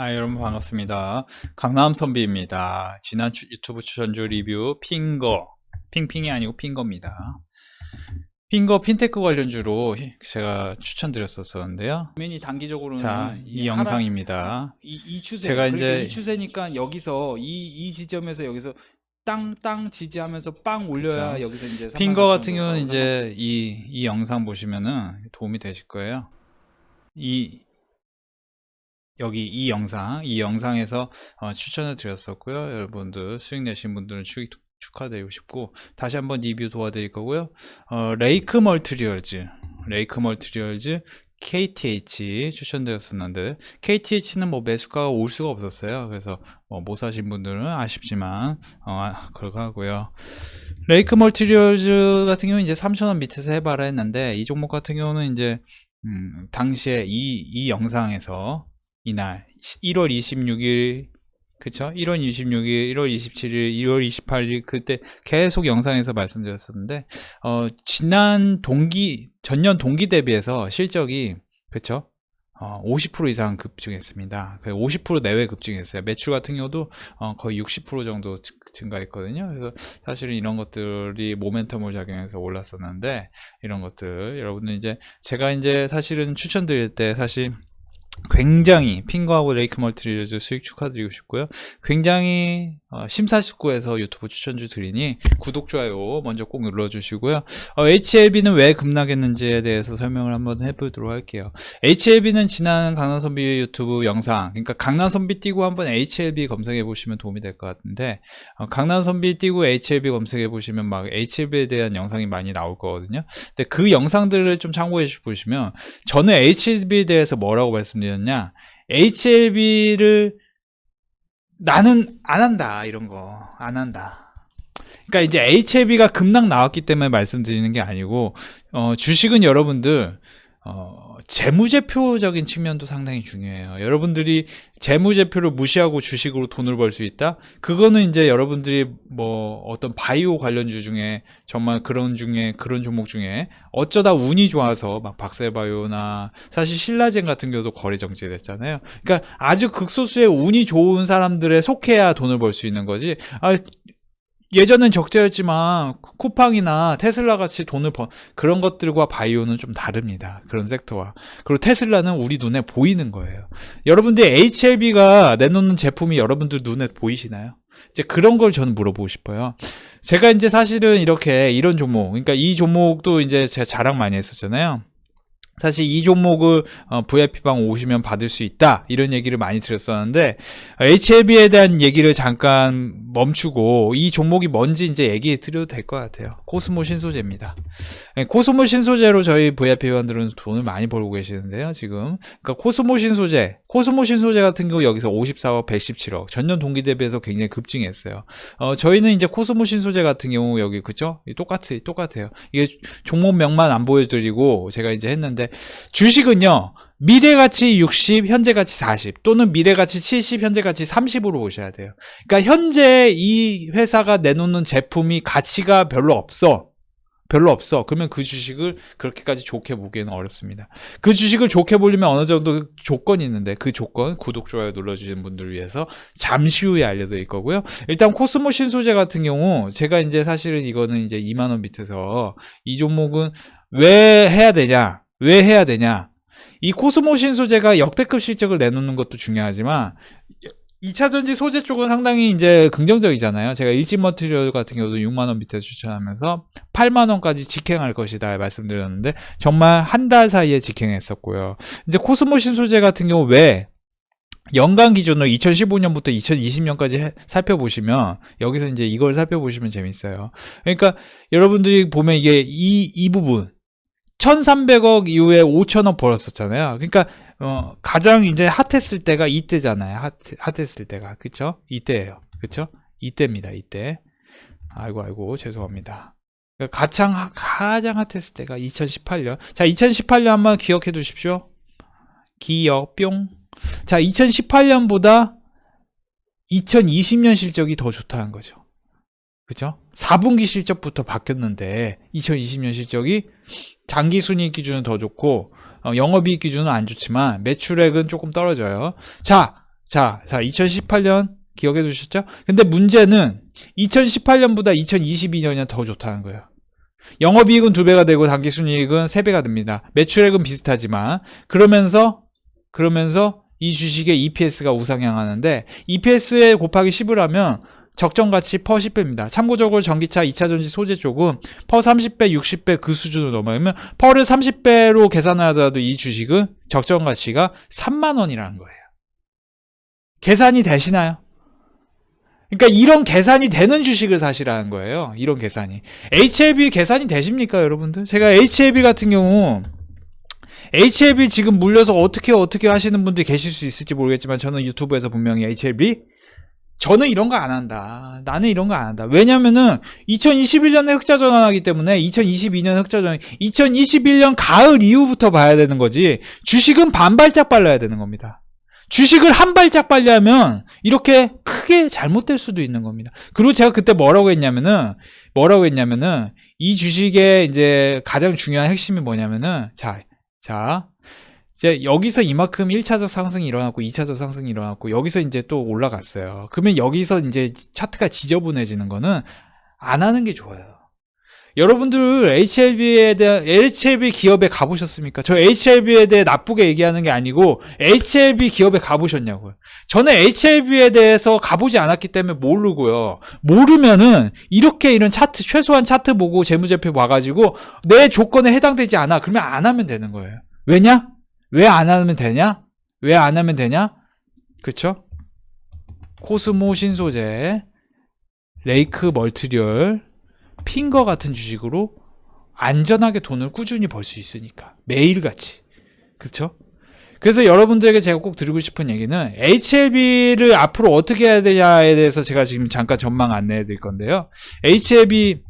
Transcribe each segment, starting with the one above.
아, 여러분 반갑습니다. 강남 선비입니다. 지난 추- 유튜브 추천주 리뷰 핑거, 핑핑이 아니고 핑거입니다. 핑거 핀테크 관련주로 제가 추천드렸었는데요. 고민이 단기적으로는 자, 이이 하락- 영상입니다. 이, 이 추세 제가 이제- 이 추세니까 여기서 이, 이 지점에서 여기서 땅땅 지지하면서 빵 올려야 그쵸. 여기서 이제 핑거 3만 같은 4천 경우는 이제 이, 이 영상 보시면은 도움이 되실 거예요. 이, 여기 이 영상, 이 영상에서 어, 추천을 드렸었고요. 여러분들 수익 내신 분들은 수익 축하드리고 싶고 다시 한번 리뷰 도와드릴 거고요. 어, 레이크 멀트리얼즈, 레이크 멀트리얼즈 KTH 추천드렸었는데 KTH는 뭐 매수가가 올 수가 없었어요. 그래서 뭐 못 사신 분들은 아쉽지만 어, 그렇고 하고요. 레이크 멀티리얼즈 같은 경우는 이제 3,000원 밑에서 해봐라 했는데 이 종목 같은 경우는 이제 음, 당시에 이, 이 영상에서 이날 1월 26일 그쵸? 1월 26일, 1월 27일, 2월 28일 그때 계속 영상에서 말씀드렸었는데 어, 지난 동기 전년 동기 대비해서 실적이 그쵸? 어, 50% 이상 급증했습니다. 50% 내외 급증했어요. 매출 같은 경우도 어, 거의 60% 정도 증- 증가했거든요. 그래서 사실은 이런 것들이 모멘텀을 작용해서 올랐었는데 이런 것들 여러분들 이제 제가 이제 사실은 추천드릴 때 사실 굉장히 핑거하고 레이크 멀티리얼즈 수익 축하드리고 싶고요. 굉장히 어, 심사숙고해서 유튜브 추천주 드리니 구독, 좋아요 먼저 꼭 눌러주시고요. 어, HLB는 왜 급락했는지에 대해서 설명을 한번 해보도록 할게요. HLB는 지난 강남선비 유튜브 영상, 그러니까 강남선비 띄고 한번 HLB 검색해 보시면 도움이 될 것 같은데 어, 강남선비 띄고 HLB 검색해 보시면 막 HLB에 대한 영상이 많이 나올 거거든요. 근데 그 영상들을 좀 참고해 보시면 저는 HLB에 대해서 뭐라고 말씀드렸 냐? HLB를 나는 안 한다 이런 거 안 한다. 그러니까 이제 HLB가 급락 나왔기 때문에 말씀드리는 게 아니고 어, 주식은 여러분들 어, 재무제표적인 측면도 상당히 중요해요. 여러분들이 재무제표를 무시하고 주식으로 돈을 벌 수 있다? 그거는 이제 여러분들이 뭐 어떤 바이오 관련주 중에 정말 그런 중에 그런 종목 중에 어쩌다 운이 좋아서 막 박세바이오나 사실 신라젠 같은 경우도 거래 정지됐잖아요. 그러니까 아주 극소수의 운이 좋은 사람들에 속해야 돈을 벌 수 있는 거지. 아, 예전엔 적자였지만 쿠팡이나 테슬라 같이 돈을 번 그런 것들과 바이오는 좀 다릅니다. 그런 섹터와. 그리고 테슬라는 우리 눈에 보이는 거예요. 여러분들 HLB가 내놓는 제품이 여러분들 눈에 보이시나요? 이제 그런 걸 저는 물어보고 싶어요. 제가 이제 사실은 이렇게 이런 종목, 그러니까 이 종목도 이제 제가 자랑 많이 했었잖아요. 사실 이 종목을 어, VIP방 오시면 받을 수 있다 이런 얘기를 많이 드렸었는데 HLB에 대한 얘기를 잠깐 멈추고 이 종목이 뭔지 이제 얘기 드려도 될 것 같아요. 코스모 신소재입니다. 네, 코스모 신소재로 저희 VIP 회원들은 돈을 많이 벌고 계시는데요. 지금 그러니까 코스모 신소재, 코스모 신소재 같은 경우 여기서 54억 117억 전년 동기 대비해서 굉장히 급증했어요. 어, 저희는 이제 코스모 신소재 같은 경우 여기 그죠? 똑같 똑같아요. 이게 종목명만 안 보여드리고 제가 이제 했는데 주식은요. 미래가치 60, 현재가치 40 또는 미래가치 70, 현재가치 30으로 보셔야 돼요. 그러니까 현재 이 회사가 내놓는 제품이 가치가 별로 없어. 별로 없어. 그러면 그 주식을 그렇게까지 좋게 보기에는 어렵습니다. 그 주식을 좋게 보려면 어느 정도 조건이 있는데 그 조건 구독 좋아요 눌러주시는 분들을 위해서 잠시 후에 알려드릴 거고요. 일단 코스모 신소재 같은 경우 제가 이제 사실은 이거는 이제 2만 원 밑에서 이 종목은 왜 해야 되냐? 왜 해야 되냐? 이 코스모 신 소재가 역대급 실적을 내놓는 것도 중요하지만 2차 전지 소재 쪽은 상당히 이제 긍정적이잖아요. 제가 일진 머티리얼 같은 경우도 6만 원 밑에 추천하면서 8만 원까지 직행할 것이다 말씀드렸는데 정말 한 달 사이에 직행했었고요. 이제 코스모 신 소재 같은 경우 왜 연간 기준으로 2015년부터 2020년까지 살펴보시면 여기서 이제 이걸 살펴보시면 재밌어요. 그러니까 여러분들이 보면 이게 이, 이 부분 1300억 이후에 5천억 벌었었잖아요. 그러니까 어, 가장 이제 핫했을 때가 이때잖아요. 핫, 핫했을 때가. 그쵸? 이때예요. 그쵸? 이때입니다. 이때. 아이고, 아이고, 죄송합니다. 그러니까 가장, 하- 가장 핫했을 때가 2018년. 자, 2018년 한번 기억해 두십시오. 기억, 뿅. 자, 2018년보다 2020년 실적이 더 좋다는 거죠. 그죠? 4분기 실적부터 바뀌었는데 2020년 실적이 장기 순이익 기준은 더 좋고 어, 영업이익 기준은 안 좋지만 매출액은 조금 떨어져요. 자, 자, 자, 2018년 기억해 두셨죠? 근데 문제는 2018년보다 2022년이 더 좋다는 거예요. 영업이익은 두 배가 되고 당기순이익은 세 배가 됩니다. 매출액은 비슷하지만 그러면서 그러면서 이 주식의 EPS가 우상향하는데 EPS에 곱하기 10을 하면 적정가치 퍼 10배입니다. 참고적으로 전기차 2차 전지 소재 쪽은 퍼 30배, 60배 그 수준으로 넘어가면 퍼를 30배로 계산하더라도 이 주식은 적정가치가 3만 원이라는 거예요. 계산이 되시나요? 그러니까 이런 계산이 되는 주식을 사시라는 거예요. 이런 계산이. HLB 계산이 되십니까, 여러분들? 제가 HLB 같은 경우 HLB 지금 물려서 어떻게 어떻게 하시는 분들이 계실 수 있을지 모르겠지만 저는 유튜브에서 분명히 HLB 저는 이런 거 안 한다. 나는 이런 거 안 한다. 왜냐면은 2021년에 흑자 전환하기 때문에 2022년 흑자 전환, 2021년 가을 이후부터 봐야 되는 거지. 주식은 반발짝 빨라야 되는 겁니다. 주식을 한 발짝 빨리 하면 이렇게 크게 잘못될 수도 있는 겁니다. 그리고 제가 그때 뭐라고 했냐면은 뭐라고 했냐면은 이 주식의 이제 가장 중요한 핵심이 뭐냐면은 자, 자, 이제 여기서 이만큼 1차적 상승이 일어났고 2차적 상승이 일어났고 여기서 이제 또 올라갔어요. 그러면 여기서 이제 차트가 지저분해지는 거는 안 하는 게 좋아요. 여러분들 HLB에 대한 HLB 기업에 가보셨습니까? 저 HLB에 대해 나쁘게 얘기하는 게 아니고 HLB 기업에 가보셨냐고요. 저는 HLB에 대해서 가보지 않았기 때문에 모르고요. 모르면은 이렇게 이런 차트 최소한 차트 보고 재무제표 봐가지고 내 조건에 해당되지 않아 그러면 안 하면 되는 거예요. 왜냐? 왜 안 하면 되냐? 왜 안 하면 되냐? 그쵸? 코스모 신소재, 레이크 멀티리얼, 핀거 같은 주식으로 안전하게 돈을 꾸준히 벌 수 있으니까 매일같이 그쵸? 그래서 여러분들에게 제가 꼭 드리고 싶은 얘기는 HLB를 앞으로 어떻게 해야 되냐에 대해서 제가 지금 잠깐 전망 안내해 드릴 건데요 HLB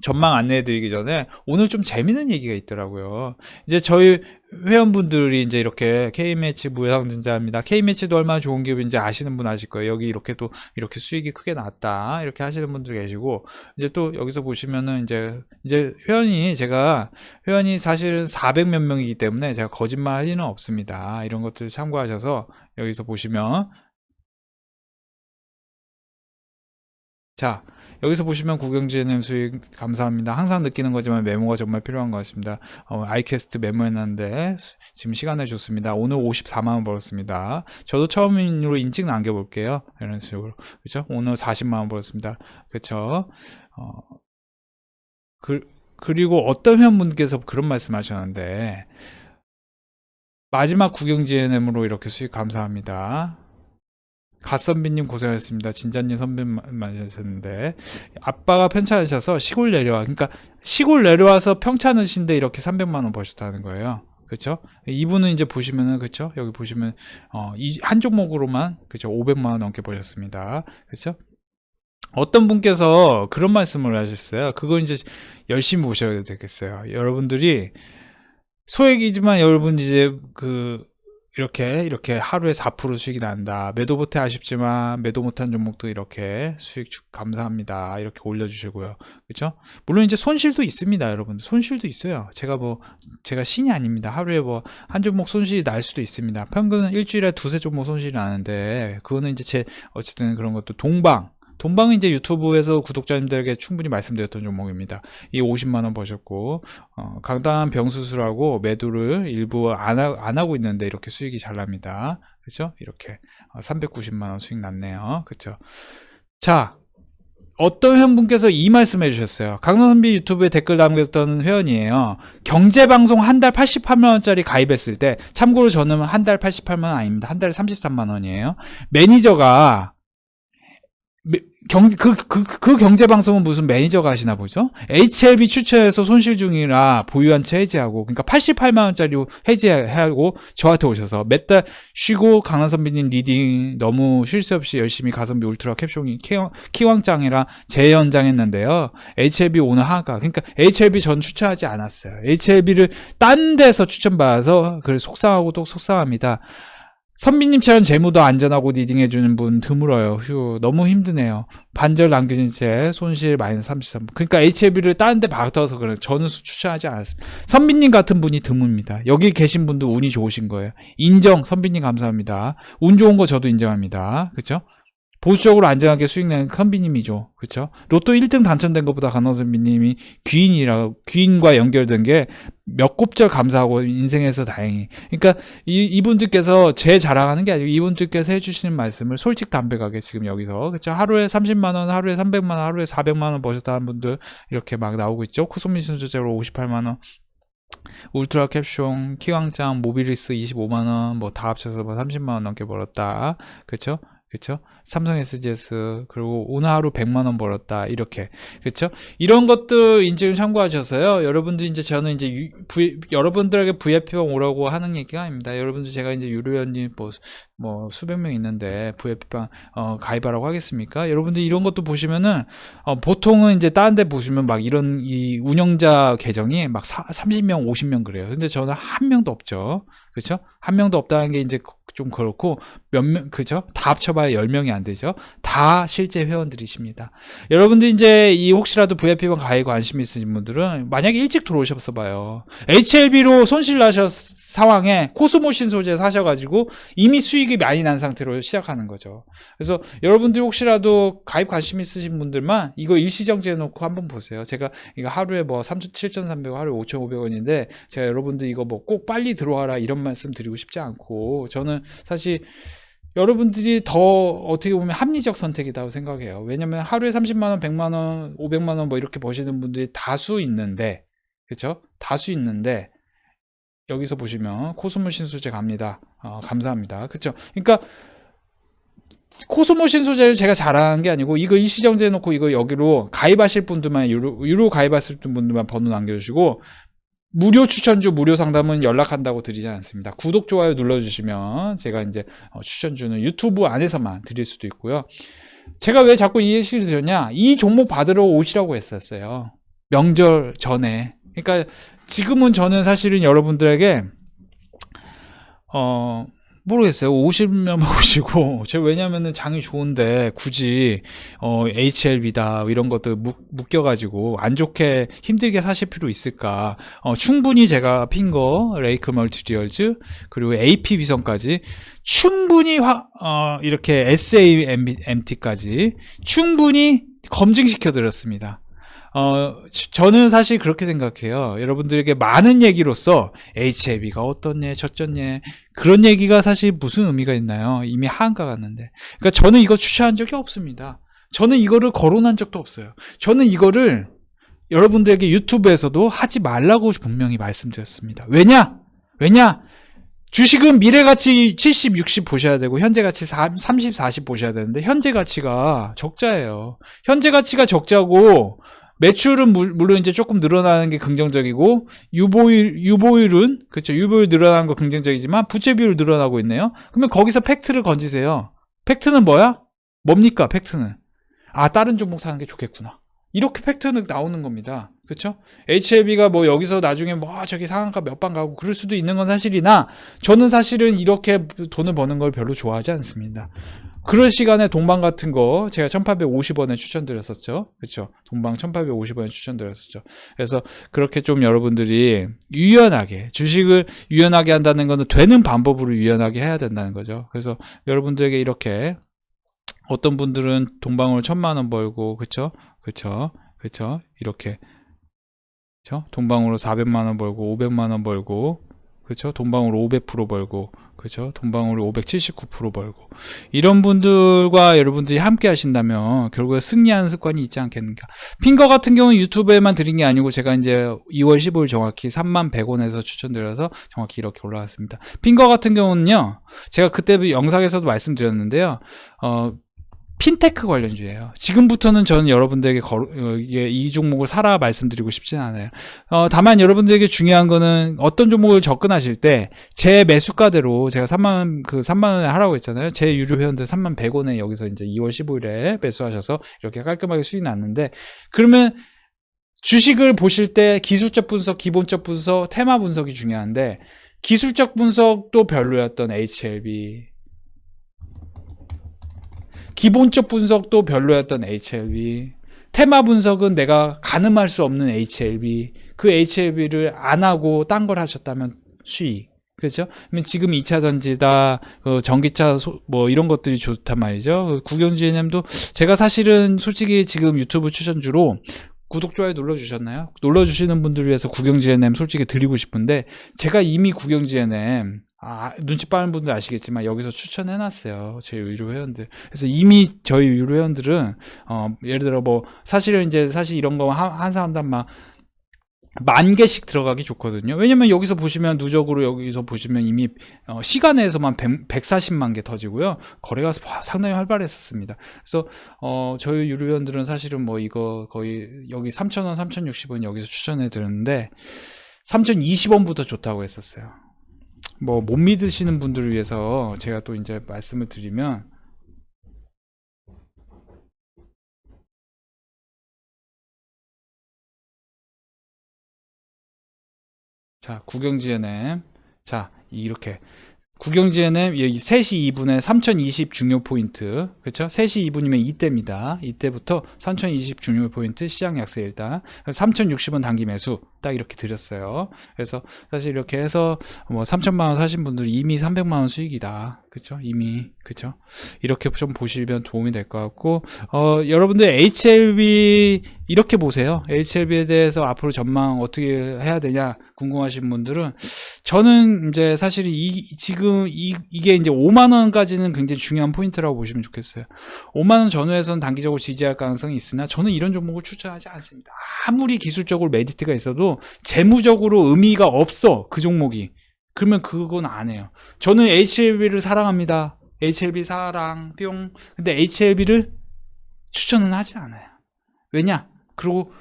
전망 안내해 드리기 전에 오늘 좀 재밌는 얘기가 있더라고요 이제 저희 회원분들이 이제 이렇게 K매치 무상증자입니다. K매치도 얼마나 좋은 기업인지 아시는 분 아실 거예요. 여기 이렇게 또 이렇게 수익이 크게 났다. 이렇게 하시는 분들 계시고 이제 또 여기서 보시면은 이제 이제 회원이 제가 회원이 사실은 400 몇 명이기 때문에 제가 거짓말 할 리는 없습니다. 이런 것들 참고하셔서 여기서 보시면 자 여기서 보시면 구경진님 수익 감사합니다. 항상 느끼는 거지만 메모가 정말 필요한 것 같습니다. 어, 아이캐스트 메모했는데 수- 지금 시간을 줬습니다. 오늘 54만 원 벌었습니다. 저도 처음으로 인증 남겨볼게요. 이런 식으로 그렇죠? 오늘 40만 원 벌었습니다. 그렇죠? 어, 그, 그리고 어떤 회원분께서 그런 말씀 하셨는데 마지막 구경진님으로 이렇게 수익 감사합니다. 갓선비님 고생하셨습니다. 진자님 선배 만나셨는데 아빠가 편찮으셔서 시골 내려와. 그러니까 시골 내려와서 평찮으신데 이렇게 300만 원 버셨다는 거예요. 그렇죠? 이분은 이제 보시면은 그렇죠? 여기 보시면 어, 이 한 종목으로만 그렇죠? 500만 원 넘게 버셨습니다. 그렇죠? 어떤 분께서 그런 말씀을 하셨어요. 그거 이제 열심히 보셔야 되겠어요. 여러분들이 소액이지만 여러분 이제 그 이렇게 이렇게 하루에 4% 수익이 난다. 매도 못해 아쉽지만 매도 못한 종목도 이렇게 수익 주- 감사합니다. 이렇게 올려주시고요. 그렇죠? 물론 이제 손실도 있습니다, 여러분들. 손실도 있어요. 제가 뭐 제가 신이 아닙니다. 하루에 뭐 한 종목 손실이 날 수도 있습니다. 평균은 일주일에 두세 종목 손실이 나는데 그거는 이제 제 어쨌든 그런 것도 동방 동방은 이제 유튜브에서 구독자님들에게 충분히 말씀드렸던 종목입니다. 이 50만 원 버셨고 어, 강당한 병수술하고 매도를 일부 안, 하, 안 하 고 있는데 이렇게 수익이 잘 납니다. 그렇죠? 이렇게 어, 390만 원 수익 났네요. 그렇죠? 자, 어떤 회원분께서 이 말씀 해 주셨어요. 강선비 유튜브에 댓글 남겼던 회원이에요. 경제방송 한 달 88만 원짜리 가입했을 때 참고로 저는 한 달 88만 원 아닙니다. 한 달에 33만 원이에요. 매니저가 매- 경, 그, 그, 그 경제방송은 무슨 매니저가 하시나 보죠? HLB 추천해서 손실 중이라 보유한 채 해지하고, 그러니까 88만원짜리 해지하고, 저한테 오셔서 몇 달 쉬고, 강한선비님 리딩 너무 쉴 새 없이 열심히 가성비 울트라 캡숑이 키왕, 키왕짱이랑 재연장했는데요. HLB 오늘 하가. 그러니까 HLB 전 추천하지 않았어요. HLB를 딴 데서 추천받아서, 그래, 속상하고 또 속상합니다. 선비님처럼 재무도 안전하고 리딩해주는 분 드물어요. 휴, 너무 힘드네요. 반절 남겨진 채 손실 마이너스 33. 그러니까 HLB를 다른 데 받아서 그래. 저는 수- 추천하지 않았습니다. 선비님 같은 분이 드뭅니다. 여기 계신 분도 운이 좋으신 거예요. 인정, 선비님 감사합니다. 운 좋은 거 저도 인정합니다. 그쵸? 보수적으로 안정하게 수익 내는 선비님이죠. 그쵸? 로또 1등 당첨된 것보다 강원선비님이 귀인이라, 귀인과 연결된 게 몇 곱절 감사하고 인생에서 다행히. 그러니까 이, 이분들께서 제 자랑하는 게 아니고 이분들께서 해주시는 말씀을 솔직 담백하게 지금 여기서 그쵸 하루에 30만 원, 하루에 300만 원, 하루에 400만 원 버셨다 는 분들 이렇게 막 나오고 있죠. 코소민 순조제로 58만 원. 울트라 캡숑, 키왕짱, 모비리스 25만 원, 뭐 다 합쳐서 뭐 30만 원 넘게 벌었다. 그쵸? 그쵸? 삼성 SGS 그리고 오늘 하루 100만 원 벌었다. 이렇게. 그쵸? 이런 것들 인증을 참고하셔서요. 여러분들 이제 저는 이제 유- V- 여러분들에게 VIP방 오라고 하는 얘기가 아닙니다. 여러분들 제가 이제 유료연님 뭐, 뭐 수백 명 있는데 VIP방 어, 가입하라고 하겠습니까? 여러분들 이런 것도 보시면은 어, 보통은 이제 다른 데 보시면 막 이런 이 운영자 계정이 막 사, 30명, 50명 그래요. 근데 저는 한 명도 없죠. 그렇죠? 한 명도 없다는 게 이제 좀 그렇고 몇 명, 그죠? 다 합쳐봐야 10명이 안 되죠? 다 실제 회원들이십니다. 여러분들 이제 이 혹시라도 VIP방 가입 관심 있으신 분들은 만약에 일찍 들어오셨어 봐요. HLB로 손실 나셨 상황에 코스모신 소재 사셔 가지고 이미 수익 이 많이 난 상태로 시작하는 거죠. 그래서 여러분들 혹시라도 가입 관심 있으신 분들만 이거 일시정지해 놓고 한번 보세요. 제가 이거 하루에 뭐 3,7,300원, 하루에 5,500원인데 제가 여러분들 이거 뭐 꼭 빨리 들어와라 이런 말씀 드리고 싶지 않고 저는 사실 여러분들이 더 어떻게 보면 합리적 선택이라고 생각해요. 왜냐면 하루에 30만 원, 100만 원, 500만 원 뭐 이렇게 버시는 분들이 다수 있는데 그렇죠? 다수 있는데 여기서 보시면 코스모 신소재 갑니다. 어, 감사합니다. 그렇죠? 그러니까 코스모 신소재를 제가 자랑한 게 아니고 이거 일시정지 해 놓고 이거 여기로 가입하실 분들만 유로, 유로 가입하실 분들만 번호 남겨주시고 무료 추천주 무료 상담은 연락한다고 드리지 않습니다. 구독 좋아요 눌러주시면 제가 이제 어, 추천주는 유튜브 안에서만 드릴 수도 있고요. 제가 왜 자꾸 이 예시를 드렸냐? 이 종목 받으러 오시라고 했었어요. 명절 전에. 그러니까 지금은 저는 사실은 여러분들에게 어 모르겠어요. 오시면 오시고 제가 왜냐면은 장이 좋은데 굳이 어 HLB다 이런 것들 묶, 묶여 가지고 안 좋게 힘들게 사실 필요 있을까? 어 충분히 제가 핀 거 레이크 멀티리얼즈 그리고 AP 위성까지 충분히 화, 어 이렇게 SAMT까지 충분히 검증시켜 드렸습니다. 어, 저- 저는 사실 그렇게 생각해요. 여러분들에게 많은 얘기로서 HLB가 어떻냐, 저쩌냐, 그런 얘기가 사실 무슨 의미가 있나요? 이미 한가 갔는데. 그러니까 저는 이거 추천한 적이 없습니다. 저는 이거를 거론한 적도 없어요. 저는 이거를 여러분들에게 유튜브에서도 하지 말라고 분명히 말씀드렸습니다. 왜냐? 왜냐? 주식은 미래 가치 70, 60 보셔야 되고 현재 가치 30, 40 보셔야 되는데 현재 가치가 적자예요. 현재 가치가 적자고 매출은 물- 물론 이제 조금 늘어나는 게 긍정적이고 유보율 유보율은 그렇죠 유보율 늘어나는 거 긍정적이지만 부채 비율 늘어나고 있네요. 그러면 거기서 팩트를 건지세요. 팩트는 뭐야? 뭡니까? 팩트는 아 다른 종목 사는 게 좋겠구나. 이렇게 팩트는 나오는 겁니다. 그렇죠? HLB가 뭐 여기서 나중에 뭐 저기 상한가 몇 방 가고 그럴 수도 있는 건 사실이나 저는 사실은 이렇게 돈을 버는 걸 별로 좋아하지 않습니다. 그럴 시간에 동방 같은 거 제가 1850원에 추천드렸었죠. 그렇죠? 동방 1850원에 추천드렸었죠. 그래서 그렇게 좀 여러분들이 유연하게 주식을 유연하게 한다는 거는 되는 방법으로 유연하게 해야 된다는 거죠. 그래서 여러분들에게 이렇게 어떤 분들은 동방으로 천만 원 벌고 그렇죠? 그렇죠? 그렇죠? 이렇게 그렇죠? 동방으로 400만 원 벌고 500만 원 벌고 그렇죠? 동방으로 500% 벌고 그렇죠? 동방으로 579% 벌고 이런 분들과 여러분들이 함께 하신다면 결국에 승리하는 습관이 있지 않겠는가. 핑거 같은 경우는 유튜브에만 드린 게 아니고 제가 이제 2월 15일 정확히 3만 100원에서 추천드려서 정확히 이렇게 올라갔습니다. 핑거 같은 경우는요. 제가 그때 영상에서도 말씀드렸는데요. 어 핀테크 관련주예요. 지금부터는 저는 여러분들에게 거, 어, 이 종목을 사라 말씀드리고 싶지는 않아요. 어, 다만 여러분들에게 중요한 거는 어떤 종목을 접근하실 때 제 매수가대로 제가 3만 그 3만 원에 하라고 했잖아요. 제 유료 회원들 3만 100원에 여기서 이제 2월 15일에 매수하셔서 이렇게 깔끔하게 수익 났는데 그러면 주식을 보실 때 기술적 분석, 기본적 분석, 테마 분석이 중요한데 기술적 분석도 별로였던 HLB. 기본적 분석도 별로였던 HLB. 테마 분석은 내가 가늠할 수 없는 HLB. 그 HLB를 안 하고 딴 걸 하셨다면 수익. 그렇죠? 그러면 지금 2차 전지다, 어, 전기차 소- 뭐 이런 것들이 좋단 말이죠. 구경지NM도 제가 사실은 솔직히 지금 유튜브 추천주로 구독 좋아요 눌러주셨나요? 눌러주시는 분들 위해서 구경지NM 솔직히 드리고 싶은데 제가 이미 구경지NM 아, 눈치 빠른 분들 아시겠지만 여기서 추천해 놨어요. 제 유료 회원들. 그래서 이미 저희 유료 회원들은 어, 예를 들어 뭐 사실은 이제 사실 이런 거 한, 한 사람당 막 만 개씩 들어가기 좋거든요. 왜냐면 여기서 보시면 누적으로 여기서 보시면 이미 어, 시간에서만 100, 140만 개 터지고요. 거래가 사- 상당히 활발했었습니다. 그래서 어, 저희 유료원들은 사실은 뭐 이거 거의 여기 3,000원, 3,060원 여기서 추천해 드렸는데 3,020원부터 좋다고 했었어요. 뭐 못 믿으시는 분들을 위해서 제가 또 이제 말씀을 드리면 자, 구경지NM. 자, 이렇게. 구경지NM, 여기 3시 2분에 3020 중요 포인트. 그쵸? 3시 2분이면 이때입니다. 이때부터 3020 중요 포인트 시장 약세 일단. 3060원 단기 매수. 딱 이렇게 드렸어요. 그래서 사실 이렇게 해서 뭐 3천만원 사신 분들 이미 300만 원 수익이다. 그쵸? 이미. 그쵸? 이렇게 좀 보시면 도움이 될 것 같고, 어, 여러분들 HLB 이렇게 보세요. HLB에 대해서 앞으로 전망 어떻게 해야 되냐 궁금하신 분들은 저는 이제 사실 이 지금 이, 이게 이제 5만 원까지는 굉장히 중요한 포인트라고 보시면 좋겠어요. 5만 원 전후에서는 단기적으로 지지할 가능성이 있으나 저는 이런 종목을 추천하지 않습니다. 아무리 기술적으로 메리트가 있어도 재무적으로 의미가 없어 그 종목이. 그러면 그건 안 해요. 저는 HLB를 사랑합니다. HLB 사랑 뿅. 근데 HLB를 추천은 하지 않아요. 왜냐? 그리고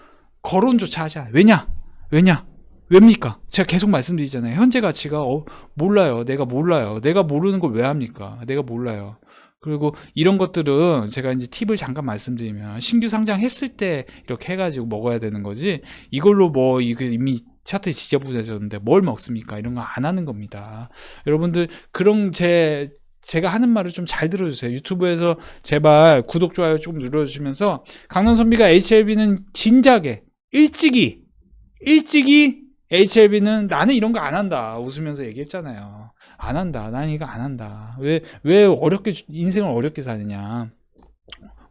거론조차 하지 않아요. 왜냐? 왜냐? 왜입니까? 제가 계속 말씀드리잖아요. 현재 가치가 어, 몰라요. 내가 몰라요. 내가 모르는 걸 왜 합니까? 내가 몰라요. 그리고 이런 것들은 제가 이제 팁을 잠깐 말씀드리면 신규 상장했을 때 이렇게 해가지고 먹어야 되는 거지 이걸로 뭐 이게 이미 차트 지저분해졌는데 뭘 먹습니까? 이런 거 안 하는 겁니다. 여러분들 그런 제 제가 하는 말을 좀 잘 들어주세요. 유튜브에서 제발 구독 좋아요 좀 눌러주시면서 강남 선비가 HLB는 진작에 일찍이 일찍이 HLB는 나는 이런 거 안 한다 웃으면서 얘기했잖아요. 안 한다. 나는 이거 안 한다. 왜 왜 어렵게 인생을 어렵게 사느냐.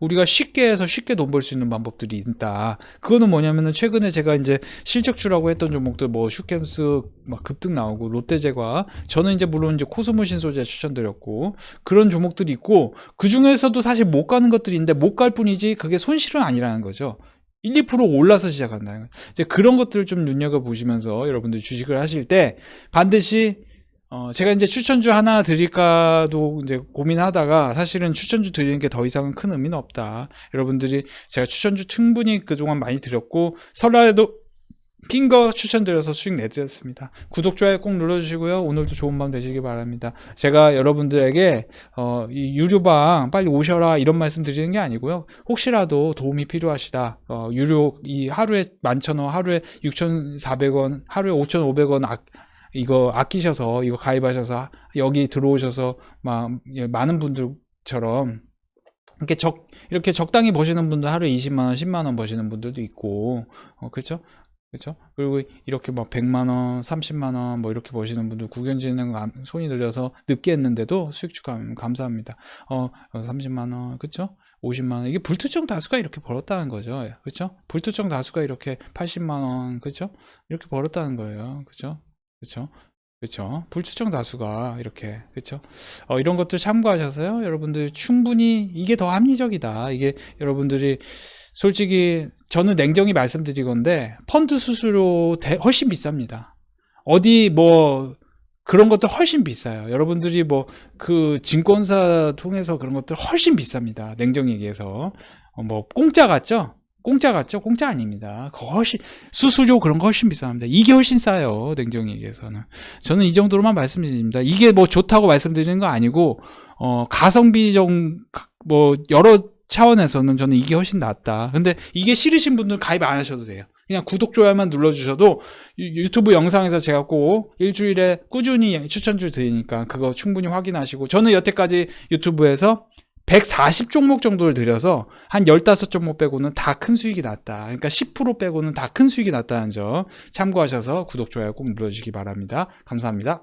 우리가 쉽게 해서 쉽게 돈 벌 수 있는 방법들이 있다. 그거는 뭐냐면은 최근에 제가 이제 실적주라고 했던 종목들 뭐 슈캠스 막 급등 나오고 롯데제과 저는 이제 물론 이제 코스모 신 소재 추천드렸고 그런 종목들이 있고 그 중에서도 사실 못 가는 것들이 있는데 못 갈 뿐이지 그게 손실은 아니라는 거죠. 1, 2% 올라서 시작한다는 거예요. 이제 그런 것들을 좀 눈여겨 보시면서 여러분들 주식을 하실 때 반드시 어, 제가 이제 추천주 하나 드릴까도 이제 고민하다가 사실은 추천주 드리는 게 더 이상은 큰 의미는 없다. 여러분들이 제가 추천주 충분히 그동안 많이 드렸고 설날에도 핀 거 추천드려서 수익 내드렸습니다. 구독, 좋아요 꼭 눌러주시고요. 오늘도 좋은 밤 되시기 바랍니다. 제가 여러분들에게 어, 이 유료방 빨리 오셔라 이런 말씀 드리는 게 아니고요. 혹시라도 도움이 필요하시다. 어, 유료 이 하루에 11,000원, 하루에 6,400원, 하루에 5,500원 아, 이거 아끼셔서 이거 가입하셔서 여기 들어오셔서 막 예, 많은 분들처럼 이렇게 적 이렇게 적당히 버시는 분들 하루에 20만 원, 10만 원 버시는 분들도 있고 어 그렇죠? 그렇죠? 그리고 이렇게 막 100만 원, 30만 원 뭐 이렇게 버시는 분들 구경지는 손이 늘려서 늦게 했는데도 수익 축하합니다. 감사합니다. 어 30만 원, 그렇죠? 50만 원 이게 불특정 다수가 이렇게 벌었다는 거죠. 그렇죠? 불특정 다수가 이렇게 80만 원, 그렇죠? 이렇게 벌었다는 거예요. 그렇죠? 그렇죠? 그렇죠. 불특정 다수가 이렇게 그렇죠. 어, 이런 것들 참고하셔서요. 여러분들 충분히 이게 더 합리적이다. 이게 여러분들이 솔직히 저는 냉정히 말씀드리건데 펀드 수수료 대, 훨씬 비쌉니다. 어디 뭐 그런 것들 훨씬 비싸요. 여러분들이 뭐 그 증권사 통해서 그런 것들 훨씬 비쌉니다. 냉정히 얘기해서 어, 뭐 공짜 같죠? 공짜 같죠? 공짜 아닙니다. 그거 훨씬 수수료 그런 거 훨씬 비쌉니다. 이게 훨씬 싸요. 냉정히 얘기해서는. 저는 이 정도로만 말씀드립니다. 이게 뭐 좋다고 말씀드리는 거 아니고 어 가성비 좀뭐 여러 차원에서는 저는 이게 훨씬 낫다. 근데 이게 싫으신 분들은 가입 안 하셔도 돼요. 그냥 구독, 좋아요만 눌러주셔도 유- 유튜브 영상에서 제가 꼭 일주일에 꾸준히 추천줄 드리니까 그거 충분히 확인하시고 저는 여태까지 유튜브에서 140 종목 정도를 들여서 한 15종목 빼고는 다 큰 수익이 났다. 그러니까 10% 빼고는 다 큰 수익이 났다는 점 참고하셔서 구독, 좋아요 꼭 눌러주시기 바랍니다. 감사합니다.